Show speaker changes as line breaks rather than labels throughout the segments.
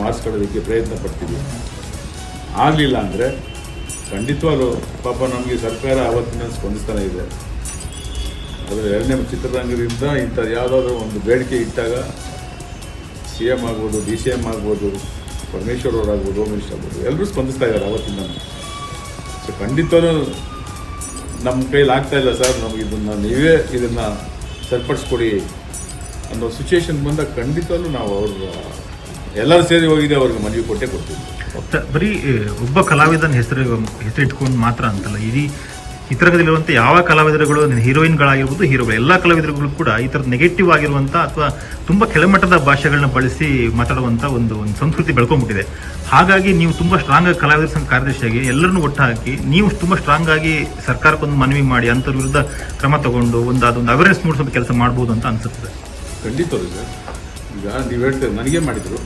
ಮಾಡಿಸ್ಕೊಳ್ಳೋದಕ್ಕೆ ಪ್ರಯತ್ನ ಪಡ್ತೀವಿ. ಆಗಲಿಲ್ಲ ಅಂದರೆ ಖಂಡಿತವಾಗ್ಲೂ ಪಾಪ ನಮಗೆ ಸರ್ಕಾರ ಆವತ್ತಿನ ಸ್ಪಂದಿಸ್ತಾನೆ ಇದೆ. ಆದರೆ ಎರಡನೇ ಚಿತ್ರರಂಗದಿಂದ ಇಂಥ ಯಾವುದಾದ್ರೂ ಒಂದು ಬೇಡಿಕೆ ಇಟ್ಟಾಗ ಸಿ ಎಂ ಆಗ್ಬೋದು, ಡಿ ಸಿ ಎಂ ಆಗ್ಬೋದು, ಪರಮೇಶ್ವರ್ ಅವರಾಗ್ಬೋದು ಹೋಮ್ ಆಗ್ಬೋದು ಎಲ್ಲರೂ ಸ್ಪಂದಿಸ್ತಾ ಇದ್ದಾರೆ ಅವತ್ತಿಂದ ಸೊ ಖಂಡಿತವೂ ನಮ್ಮ ಕೈಲಿ ಆಗ್ತಾ ಇಲ್ಲ ಸರ್, ನಮಗೆ ಇದನ್ನು ನೀವೇ ಇದನ್ನು ಸರಿಪಡಿಸ್ಕೊಡಿ ಅನ್ನೋ ಸಿಚುವೇಶನ್ ಬಂದಾಗ ಖಂಡಿತವೂ ನಾವು ಅವ್ರ ಎಲ್ಲರೂ ಸೇರಿ ಹೋಗಿದೆ ಅವ್ರಿಗೆ ಮನವಿ ಕೊಟ್ಟೆ ಕೊಡ್ತೀವಿ.
ಬರೀ ಒಬ್ಬ ಕಲಾವಿದನ ಹೆಸರು ಹೆಸರಿಟ್ಕೊಂಡು ಮಾತ್ರ ಅಂತಲ್ಲ ಇಡೀ ಚಿತ್ರರಂಗದಲ್ಲಿರುವಂಥ ಯಾವ ಕಲಾವಿದರುಗಳು ಹೀರೋಯಿನ್ಗಳಾಗಿರ್ಬೋದು ಹೀರೋಗಳು ಎಲ್ಲ ಕಲಾವಿದರುಗಳು ಕೂಡ ಈ ಥರದ ನೆಗೆಟಿವ್ ಆಗಿರುವಂಥ ಅಥವಾ ತುಂಬ ಕೆಳಮಟ್ಟದ ಭಾಷೆಗಳನ್ನ ಬಳಸಿ ಮಾತಾಡುವಂಥ ಒಂದು ಒಂದು ಸಂಸ್ಕೃತಿ ಬೆಳ್ಕೊಂಡ್ಬಿಟ್ಟಿದೆ ಹಾಗಾಗಿ ನೀವು ತುಂಬ ಸ್ಟ್ರಾಂಗ್ ಆಗಿ ಕಲಾವಿದರ ಸಂಘ ಕಾರ್ಯದರ್ಶಿಯಾಗಿ ಎಲ್ಲರನ್ನೂ ಒಟ್ಟು ಹಾಕಿ ನೀವು ತುಂಬ ಸ್ಟ್ರಾಂಗ್ ಆಗಿ ಸರ್ಕಾರಕ್ಕೊಂದು ಮನವಿ ಮಾಡಿ ಅಂಥವ್ರ ವಿರುದ್ಧ ಕ್ರಮ ತಗೊಂಡು ಒಂದು ಅದೊಂದು ಅವೇರ್ನೆಸ್ ಮೂಡಿಸೋ ಕೆಲಸ ಮಾಡ್ಬೋದು ಅಂತ ಅನಿಸುತ್ತೆ.
ಖಂಡಿತ ಸರ್. ಈಗ ನೀವು ಹೇಳ್ತೇವೆ ನನಗೆ ಮಾಡಿದರು.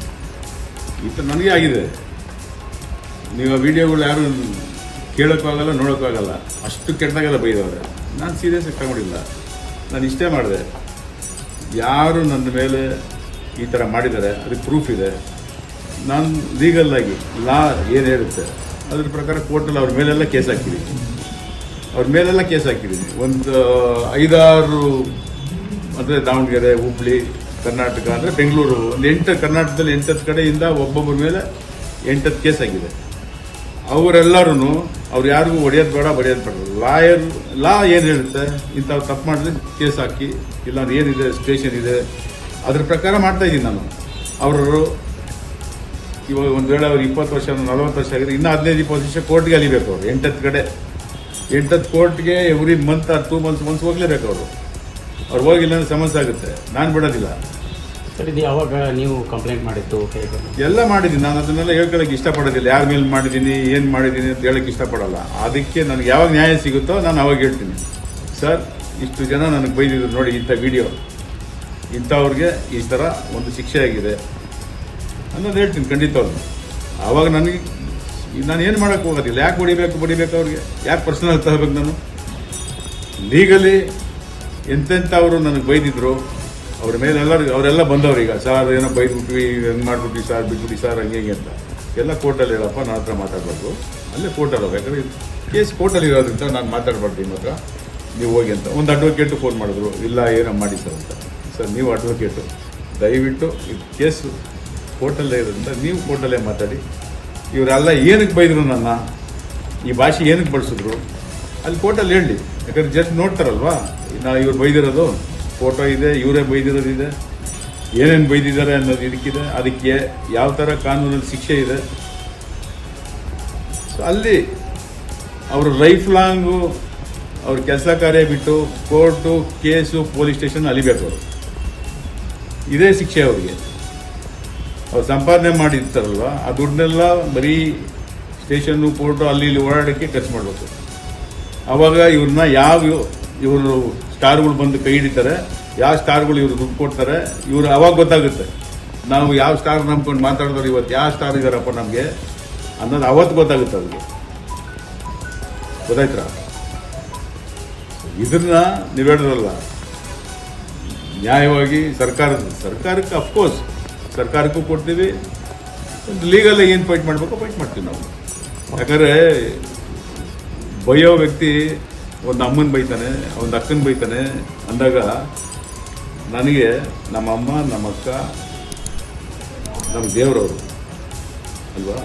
ಈ ಥರ ನನಗೆ ಆಗಿದೆ. ನೀವು ಆ ವಿಡಿಯೋಗಳು ಯಾರು ಕೇಳೋಕ್ಕಾಗಲ್ಲ, ನೋಡೋಕ್ಕಾಗಲ್ಲ, ಅಷ್ಟು ಕೆಟ್ಟದಾಗೆಲ್ಲ ಬೈದವ್ರೆ. ನಾನು ಸೀರಿಯಸ್ ತಗೊಂಡಿಲ್ಲ. ನಾನು ಇಷ್ಟೇ ಮಾಡಿದೆ. ಯಾರು ನನ್ನ ಮೇಲೆ ಈ ಥರ ಮಾಡಿದ್ದಾರೆ ಅದಕ್ಕೆ ಪ್ರೂಫ್ ಇದೆ. ನಾನು ಲೀಗಲ್ಲಾಗಿ ಲಾ ಏನು ಹೇಳುತ್ತೆ, ಅದ್ರ ಪ್ರಕಾರ ಕೋರ್ಟಲ್ಲಿ ಅವ್ರ ಮೇಲೆಲ್ಲ ಕೇಸ್ ಹಾಕಿದ್ದೀನಿ ಅವ್ರ ಮೇಲೆಲ್ಲ ಕೇಸ್ ಹಾಕಿದ್ದೀನಿ ಒಂದು ಐದಾರು, ಅಂದರೆ ದಾವಣಗೆರೆ, ಹುಬ್ಳಿ ಕರ್ನಾಟಕ ಅಂದರೆ ಬೆಂಗಳೂರು. ಒಂದು ಎಂಟು ಕರ್ನಾಟಕದಲ್ಲಿ ಎಂಟತ್ತು ಕಡೆಯಿಂದ ಒಬ್ಬೊಬ್ಬರ ಮೇಲೆ ಎಂಟತ್ತು ಕೇಸ್ ಆಗಿದೆ. ಅವರೆಲ್ಲರೂ ಅವ್ರು ಯಾರಿಗೂ ಹೊಡೆಯೋದು ಬೇಡ, ಬಡಿಯೋದು ಬೇಡ. ಲಾಯರ್, ಲಾ ಏನು ಹೇಳುತ್ತೆ? ಇಂಥವು ತಪ್ಪು ಮಾಡಿದ್ರೆ ಕೇಸ್ ಹಾಕಿ ಇಲ್ಲ ಏನಿದೆ ಸ್ಟೇಷನ್ ಇದೆ. ಅದ್ರ ಪ್ರಕಾರ ಮಾಡ್ತಾಯಿದ್ದೀನಿ ನಾನು. ಅವರು ಇವಾಗ ಒಂದು ವೇಳೆ ಅವ್ರು ಇಪ್ಪತ್ತು ವರ್ಷ, ನಲವತ್ತು ವರ್ಷ ಆಗಿದೆ ಇನ್ನೂ ಹದಿನೈದು, ಇಪ್ಪತ್ತು ವರ್ಷ ಕೋರ್ಟ್ಗೆ ಅಲಿಬೇಕು ಅವರು, ಎಂಟತ್ತು ಕಡೆ. ಎಂಟತ್ತು ಕೋರ್ಟ್ಗೆ every month or two months months ಹೋಗ್ಲೇಬೇಕು ಅವರು. ಅವ್ರು ಹೋಗಿಲ್ಲ ಅಂದ್ರೆ ಸಮಸ್ಯೆ ಆಗುತ್ತೆ. ನಾನು ಬಿಡೋದಿಲ್ಲ.
ಸರ್ ಯಾವಾಗ ನೀವು ಕಂಪ್ಲೇಂಟ್ ಹೇಗೆ?
ಎಲ್ಲ ಮಾಡಿದ್ದೀನಿ. ನಾನು ಅದನ್ನೆಲ್ಲ ಹೇಳ್ಕೊಳಕ್ಕೆ ಇಷ್ಟಪಡೋದಿಲ್ಲ. ಯಾರ ಮೇಲೆ ಮಾಡಿದ್ದೀನಿ, ಏನು ಮಾಡಿದ್ದೀನಿ ಅಂತ ಹೇಳಕ್ ಇಷ್ಟಪಡಲ್ಲ. ಅದಕ್ಕೆ ನನಗೆ ಯಾವಾಗ ನ್ಯಾಯ ಸಿಗುತ್ತೋ ನಾನು ಅವಾಗ ಹೇಳ್ತೀನಿ. ಸರ್, ಇಷ್ಟು ಜನ ನನಗೆ ಬೈದಿದ್ರು ನೋಡಿ ಇಂಥ ವಿಡಿಯೋ. ಇಂಥವ್ರಿಗೆ ಈ ಥರ ಒಂದು ಶಿಕ್ಷೆ ಆಗಿದೆ ಅನ್ನೋದು ಹೇಳ್ತೀನಿ ಖಂಡಿತವ್ರು ಆವಾಗ ನನಗೆ ನಾನು ಏನು ಮಾಡೋಕ್ಕೆ ಹೋಗೋದಿಲ್ಲ. ಯಾಕೆ ಹೊಡಿಬೇಕು ಬಡಿಬೇಕು ಅವ್ರಿಗೆ? ಯಾಕೆ ಪರ್ಸನಲ್ ತಗೋಬೇಕು ನಾನು? ಲೀಗಲಿ ಎಂತೆಂಥವ್ರು ನನಗೆ ಬೈದಿದ್ರು ಅವ್ರ ಮೇಲೆ ಎಲ್ಲರೂ, ಅವರೆಲ್ಲ ಬಂದವ್ರು ಈಗ, ಸರ್ ಏನೋ ಬೈದ್ಬಿಟ್ವಿ ಏನು ಮಾಡ್ಬಿಟ್ವಿ ಸರ್, ಬಿಟ್ಬಿಟ್ವಿ ಸರ್, ಹಂಗೆ ಹಿಂಗೆ ಅಂತ. ಎಲ್ಲ ಕೋರ್ಟಲ್ಲಿ ಹೇಳಪ್ಪ ನನ್ನ ಹತ್ರ ಮಾತಾಡಬಾರ್ದು. ಅಲ್ಲೇ ಕೋರ್ಟಲ್ಲಿ ಯಾಕಂದರೆ ಕೇಸ್ ಕೋರ್ಟಲ್ಲಿ ಇರೋದ್ರಿಂದ ನಾನು ಮಾತಾಡಬಾರ್ದು ನಿಮ್ಮ ಹತ್ರ. ನೀವು ಹೋಗಿ ಅಂತ. ಒಂದು ಅಡ್ವೊಕೇಟು ಫೋನ್ ಮಾಡಿದ್ರು, ಇಲ್ಲ, ಏನೋ ಮಾಡಿ ಸರ್ ಅಂತ. ಸರ್, ನೀವು ಅಡ್ವೊಕೇಟು ದಯವಿಟ್ಟು ಇದು ಕೇಸು ಕೋರ್ಟಲ್ಲೇ ಇರೋದ್ರಿಂದ ನೀವು ಕೋರ್ಟಲ್ಲೇ ಮಾತಾಡಿ. ಇವರೆಲ್ಲ ಏನಕ್ಕೆ ಬೈದರು ನನ್ನ? ಈ ಭಾಷೆ ಏನಕ್ಕೆ ಬಳಸಿದ್ರು? ಅಲ್ಲಿ ಕೋರ್ಟಲ್ಲಿ ಹೇಳಿ. ಯಾಕಂದರೆ ಜಸ್ಟ್ ನೋಡ್ತಾರಲ್ವಾ? ನಾ ಇವ್ರು ಬೈದಿರೋದು. ಫೋಟೋ ಇದೆ, ಇವರೇ ಬೈದಿರೋದು ಇದೆ ಏನೇನು ಬೈದಿದ್ದಾರೆ ಅನ್ನೋದು ಇದಕ್ಕಿದೆ. ಅದಕ್ಕೆ ಯಾವ ಥರ ಕಾನೂನಲ್ಲಿ ಶಿಕ್ಷೆ ಇದೆ. ಸೊ ಅಲ್ಲಿ ಅವರು ಲೈಫ್ ಲಾಂಗು ಅವ್ರ ಕೆಲಸ ಕಾರ್ಯ ಬಿಟ್ಟು ಕೋರ್ಟು, ಕೇಸು ಪೊಲೀಸ್ ಸ್ಟೇಷನ್ ಅಲಿಬೇಕು ಅವರು. ಇದೇ ಶಿಕ್ಷೆ ಅವರಿಗೆ. ಅವ್ರು ಸಂಪಾದನೆ ಮಾಡಿರ್ತಾರಲ್ವ, ಆ ದುಡ್ಡನ್ನೆಲ್ಲ ಬರೀ ಸ್ಟೇಷನ್ನು ಕೋರ್ಟು ಅಲ್ಲಿ ಇಲ್ಲಿ ಓಡಾಡೋಕ್ಕೆ ಖರ್ಚು ಮಾಡಬೇಕು. ಅವಾಗ ಇವ್ರನ್ನ ಯಾವ ಇವರು ಸ್ಟಾರ್ಗಳು ಬಂದು ಕೈ ಹಿಡಿತಾರೆ. ಯಾವ ಸ್ಟಾರ್ಗಳು ಇವರು ದುಡ್ಡು ಕೊಡ್ತಾರೆ, ಇವರು ಅವಾಗ ಗೊತ್ತಾಗುತ್ತೆ. ನಾವು ಯಾವ ಸ್ಟಾರ್ ನಂಬ್ಕೊಂಡು ಮಾತಾಡಿದವ್ರು ಇವತ್ತು ಯಾವ ಸ್ಟಾರ್ ಇದಾರಪ್ಪ ನಮಗೆ ಅನ್ನೋದು ಅವತ್ತು ಗೊತ್ತಾಗುತ್ತೆ ಅವ್ರಿಗೆ. ಗೊತ್ತಾಯ್ತರ ಇದನ್ನ ನೀವು ಹೇಳಿದ್ರಲ್ಲ, ನ್ಯಾಯವಾಗಿ ಸರ್ಕಾರದ, ಸರ್ಕಾರಕ್ಕೆ ಅಫ್ಕೋರ್ಸ್ ಸರ್ಕಾರಕ್ಕೂ ಕೊಡ್ತೀವಿ. ಲೀಗಲ್ ಏನು ಫೈಟ್ ಮಾಡಬೇಕು ಫೈಟ್ ಮಾಡ್ತೀವಿ ನಾವು. ಯಾಕಂದರೆ ಬಯ್ಯೋ ವ್ಯಕ್ತಿ ಒಂದು ಅಮ್ಮನ ಬೈತಾನೆ, ಒಂದು ಅಕ್ಕನ ಬೈತಾನೆ ಅಂದಾಗ ನನಗೆ ನಮ್ಮ ಅಮ್ಮ, ನಮ್ಮ ಅಕ್ಕ, ನಮ್ಮ ದೇವರವರು ಅಲ್ವಾ?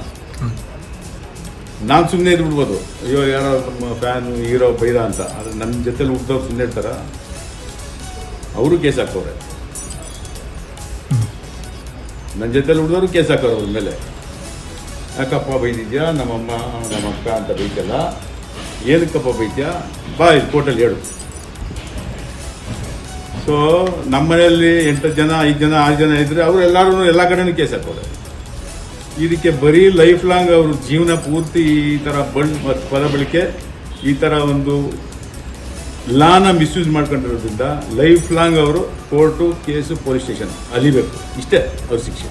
ನಾನು ಸುಮ್ಮನೆ ಇದ್ಬಿಡ್ಬೋದು. ಅಯ್ಯೋ, ಯಾರೋ ನಮ್ಮ ಫ್ಯಾನು ಹೀರೋ ಬೈದ ಅಂತ. ಆದರೆ ನನ್ನ ಜೊತೆಲಿ ಹುಟ್ಟಿದವ್ರು ಸುಮ್ಮನೆ ಇರ್ತಾರ. ಅವರು ಕೇಸ್ ಹಾಕೋರೆ ನನ್ನ ಜೊತೆಲಿ ಹುಡ್ದವ್ರು ಕೇಸ್ ಹಾಕೋರು ಅವ್ರ ಮೇಲೆ. ಯಾಕಪ್ಪ ಬೈದಿದ್ಯಾ? ನಮ್ಮಮ್ಮ ನಮ್ಮ ಅಕ್ಕ ಅಂತ ಬೈತಲ್ಲ. ಏನಕ್ಕಪ್ಪ ಬೈತ್ಯ? ಬಾ ಇಲ್ಲಿ ಕೋರ್ಟಲ್ಲಿ ಹೇಳು. ಸೊ ನಮ್ಮ ಮನೆಯಲ್ಲಿ ಎಂಟು ಜನ, ಐದು ಜನ, ಆರು ಜನ ಇದ್ದರೆ ಅವರು ಎಲ್ಲರೂ ಎಲ್ಲ ಕಡೆನೂ ಕೇಸ್ ಹಾಕೋದು ಇದಕ್ಕೆ ಬರೀ ಲೈಫ್ ಲಾಂಗ್ ಅವರು ಜೀವನ ಪೂರ್ತಿ ಈ ಥರ ಮತ್ತು ಪದ ಬಳಕೆ, ಈ ಥರ ಒಂದು ಲಾನ ಮಿಸ್ಯೂಸ್ ಮಾಡ್ಕೊಂಡಿರೋದ್ರಿಂದ ಲೈಫ್ ಲಾಂಗ್ ಅವರು ಕೋರ್ಟು ಕೇಸು ಪೊಲೀಸ್ ಸ್ಟೇಷನ್ ಅಲಿಬೇಕು. ಇಷ್ಟೇ ಅವ್ರ ಶಿಕ್ಷೆ.